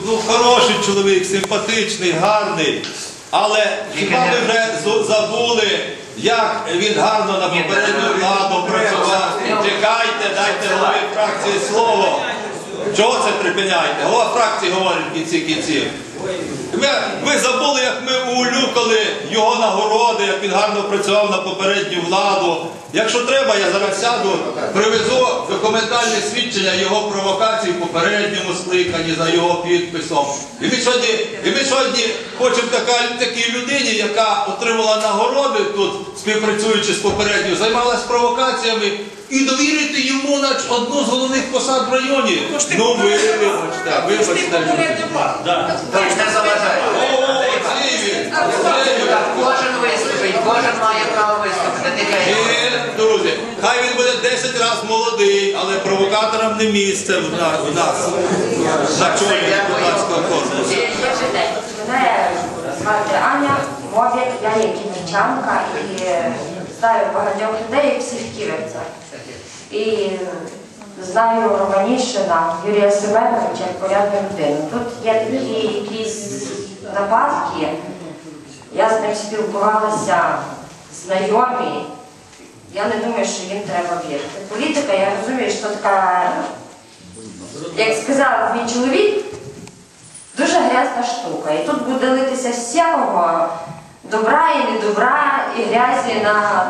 Ну, хороший чоловік, симпатичний, гарний. Але хіба ви вже забули, як він гарно на попередню владу працював? Чекайте, дайте голові фракції слово. Чого це припиняєте? Голова фракції говорить в кінці кінців. Ми його нагороди, як він гарно працював на попередню владу. Якщо треба, я зараз сяду, привезу документальне свідчення його провокацій в попередньому скликанні за його підписом. І ми сьогодні, і ми сьогодні хочемо така, такій людині, яка отримала нагороди тут, співпрацюючи з попередньою, займалась провокаціями, і довірити йому на одну з головних посад в районі. Ну ви вибачте, вибачте. Друзі, хай він буде 10 разів молодий, але провокаторам не місце в нас, в нас на чолі депутатського корпусу. Добрий. Мене звати Аня Мовік, я є кінічанка і знаю багатьох людей, всіх ківерця. І знаю Романішина Юрія Семеновича як порядну людину. Тут є такі якісь нападки. Я з ним спілкувалася, знайомі. Я не думаю, що їм треба вірити. Політика, я розумію, що така, як сказав мій чоловік, Дуже грязна штука. І тут буде литися всякого добра і недобра, і грязі на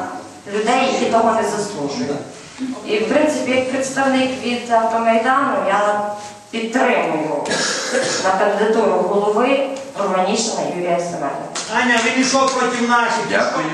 людей, які того не заслужують. І, в принципі, як представник від автомайдану, я підтримую на кандидатуру голови Романішина Юрія Семеновича. Аня, він йшов проти наших. Дякую.